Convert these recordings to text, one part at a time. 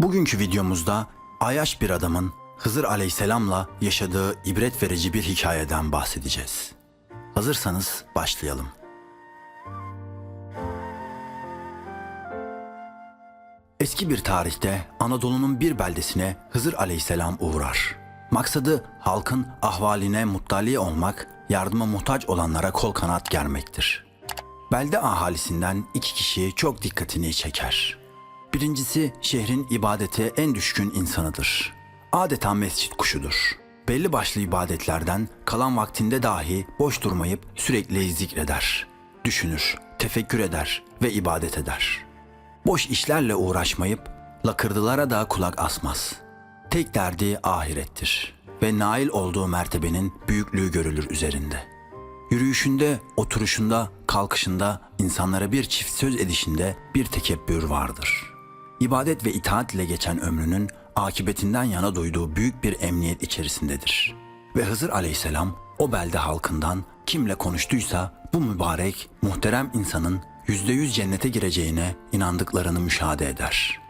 Bugünkü videomuzda Ayaş bir adamın Hızır Aleyhisselam'la yaşadığı ibret verici bir hikayeden bahsedeceğiz. Hazırsanız başlayalım. Eski bir tarihte Anadolu'nun bir beldesine Hızır Aleyhisselam uğrar. Maksadı halkın ahvaline muttali olmak, yardıma muhtaç olanlara kol kanat germektir. Belde ahalisinden iki kişi çok dikkatini çeker. Birincisi şehrin ibadete en düşkün insanıdır. Adeta mescit kuşudur. Belli başlı ibadetlerden kalan vaktinde dahi boş durmayıp sürekli zikreder. Düşünür, tefekkür eder ve ibadet eder. Boş işlerle uğraşmayıp lakırdılara da kulak asmaz. Tek derdi ahirettir ve nail olduğu mertebenin büyüklüğü görülür üzerinde. Yürüyüşünde, oturuşunda, kalkışında, insanlara bir çift söz edişinde bir tekebbür vardır. İbadet ve itaat ile geçen ömrünün akibetinden yana duyduğu büyük bir emniyet içerisindedir. Ve Hızır aleyhisselam o belde halkından kimle konuştuysa bu mübarek, muhterem insanın yüzde yüz cennete gireceğine inandıklarını müşahede eder.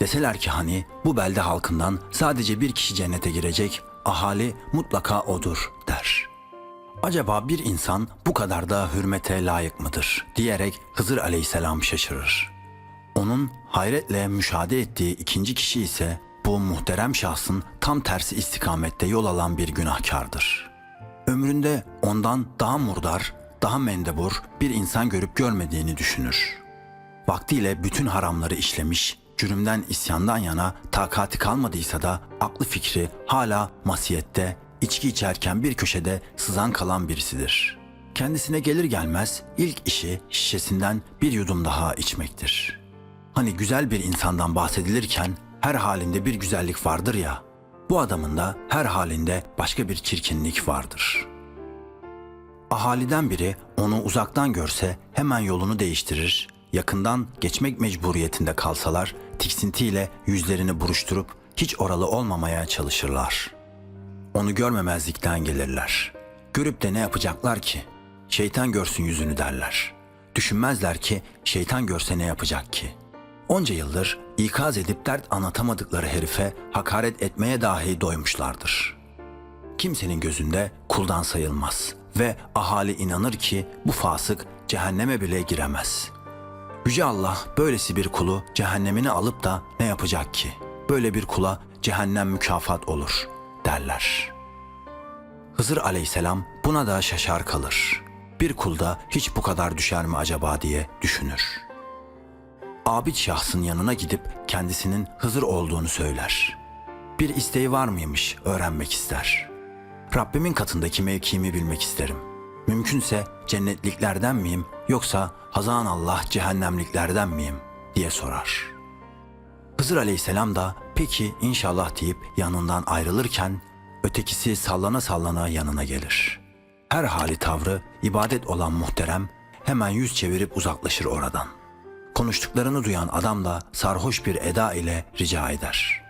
Deseler ki hani bu belde halkından sadece bir kişi cennete girecek, ahali mutlaka odur der.'' Acaba bir insan bu kadar da hürmete layık mıdır diyerek Hızır aleyhisselam şaşırır. Onun hayretle müşahede ettiği ikinci kişi ise bu muhterem şahsın tam tersi istikamette yol alan bir günahkardır. Ömründe ondan daha murdar, daha mendebur bir insan görüp görmediğini düşünür. Vaktiyle bütün haramları işlemiş, cürümden isyandan yana takati kalmadıysa da aklı fikri hala masiyette, içki içerken bir köşede sızan kalan birisidir. Kendisine gelir gelmez ilk işi şişesinden bir yudum daha içmektir. Hani güzel bir insandan bahsedilirken her halinde bir güzellik vardır ya, bu adamın da her halinde başka bir çirkinlik vardır.'' Ahaliden biri onu uzaktan görse hemen yolunu değiştirir, yakından geçmek mecburiyetinde kalsalar tiksintiyle yüzlerini buruşturup hiç oralı olmamaya çalışırlar. Onu görmemezlikten gelirler. Görüp de ne yapacaklar ki? Şeytan görsün yüzünü derler. Düşünmezler ki şeytan görse ne yapacak ki? Onca yıldır ikaz edip dert anlatamadıkları herife hakaret etmeye dahi doymuşlardır.'' kimsenin gözünde kuldan sayılmaz ve ahali inanır ki bu fasık cehenneme bile giremez. Yüce Allah böylesi bir kulu cehennemine alıp da ne yapacak ki? Böyle bir kula cehennem mükafat olur derler. Hızır aleyhisselam buna da şaşar kalır. Bir kulda hiç bu kadar düşer mi acaba diye düşünür. Abid şahsın yanına gidip kendisinin Hızır olduğunu söyler. Bir isteği var mıymış öğrenmek ister. Rabbimin katındaki mevkimi bilmek isterim. Mümkünse cennetliklerden miyim yoksa hazan Allah cehennemliklerden miyim diye sorar. Hızır aleyhisselam da peki inşallah deyip yanından ayrılırken ötekisi sallana sallana yanına gelir. Her hali tavrı ibadet olan muhterem hemen yüz çevirip uzaklaşır oradan. Konuştuklarını duyan adam da sarhoş bir eda ile rica eder.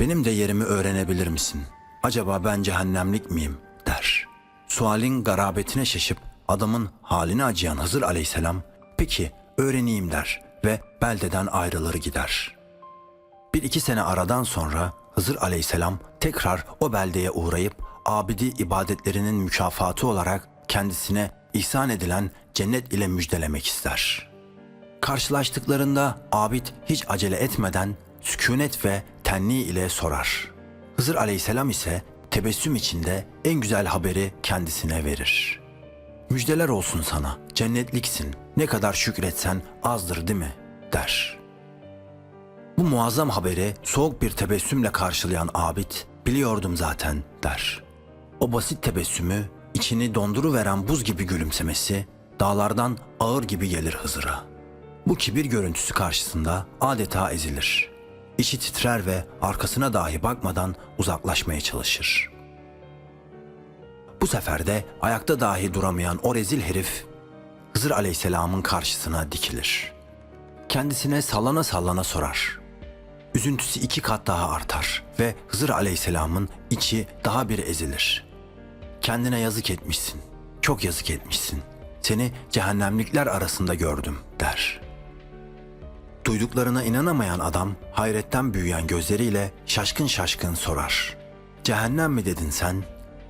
Benim de yerimi öğrenebilir misin? Acaba ben cehennemlik miyim? der. Sualin garabetine şaşıp adamın halini acıyan Hızır aleyhisselam peki öğreneyim der ve beldeden ayrılır gider. Bir iki sene aradan sonra Hızır aleyhisselam tekrar o beldeye uğrayıp abidi ibadetlerinin mükafatı olarak kendisine ihsan edilen cennet ile müjdelemek ister.'' Karşılaştıklarında abid hiç acele etmeden sükunet ve tenni ile sorar. Hızır aleyhisselam ise tebessüm içinde en güzel haberi kendisine verir. Müjdeler olsun sana, cennetliksin, ne kadar şükretsen azdır değil mi? der. Bu muazzam haberi soğuk bir tebessümle karşılayan abid, biliyordum zaten der. O basit tebessümü, içini donduruveren buz gibi gülümsemesi, dağlardan ağır gibi gelir Hızır'a. Bu kibir görüntüsü karşısında adeta ezilir. İçi titrer ve arkasına dahi bakmadan uzaklaşmaya çalışır. Bu sefer de ayakta dahi duramayan o rezil herif Hızır Aleyhisselam'ın karşısına dikilir. Kendisine sallana sallana sorar. Üzüntüsü iki kat daha artar ve Hızır Aleyhisselam'ın içi daha bir ezilir. Kendine yazık etmişsin, çok yazık etmişsin. Seni cehennemlikler arasında gördüm der.'' Duyduklarına inanamayan adam hayretten büyüyen gözleriyle şaşkın şaşkın sorar. Cehennem mi dedin sen?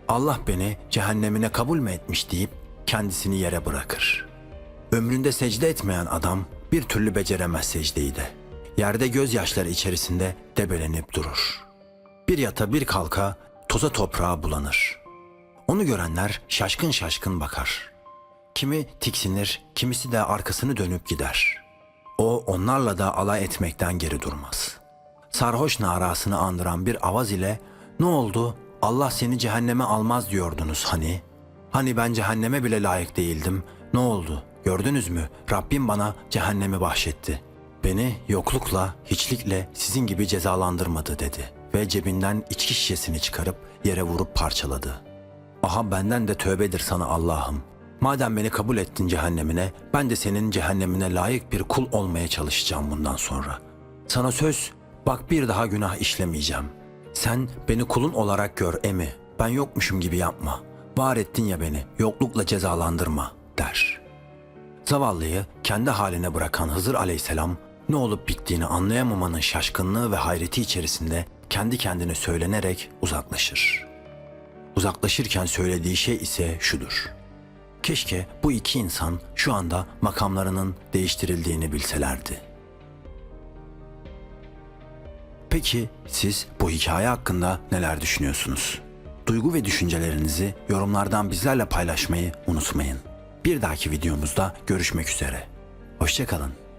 Allah beni cehennemine kabul mü etmiş deyip kendisini yere bırakır. Ömründe secde etmeyen adam bir türlü beceremez secdeyi de. Yerde gözyaşları içerisinde debelenip durur. Bir yata bir kalka toza toprağa bulanır. Onu görenler şaşkın şaşkın bakar. Kimi tiksinir, kimisi de arkasını dönüp gider. O onlarla da alay etmekten geri durmaz. Sarhoş narasını andıran bir avaz ile ne oldu Allah seni cehenneme almaz diyordunuz hani? Hani ben cehenneme bile layık değildim. Ne oldu? Gördünüz mü? Rabbim bana cehennemi bahşetti. Beni yoklukla, hiçlikle sizin gibi cezalandırmadı dedi. Ve cebinden içki şişesini çıkarıp yere vurup parçaladı. Aha benden de tövbedir sana Allah'ım. Madem beni kabul ettin cehennemine, ben de senin cehennemine layık bir kul olmaya çalışacağım bundan sonra. Sana söz, bak bir daha günah işlemeyeceğim. Sen beni kulun olarak gör emi. Ben yokmuşum gibi yapma. Var ettin ya beni, yoklukla cezalandırma der. Zavallıyı kendi haline bırakan Hızır aleyhisselam ne olup bittiğini anlayamamanın şaşkınlığı ve hayreti içerisinde kendi kendine söylenerek uzaklaşır. Uzaklaşırken söylediği şey ise şudur. Keşke bu iki insan şu anda makamlarının değiştirildiğini bilselerdi. Peki siz bu hikaye hakkında neler düşünüyorsunuz? Duygu ve düşüncelerinizi yorumlardan bizlerle paylaşmayı unutmayın. Bir dahaki videomuzda görüşmek üzere. Hoşçakalın.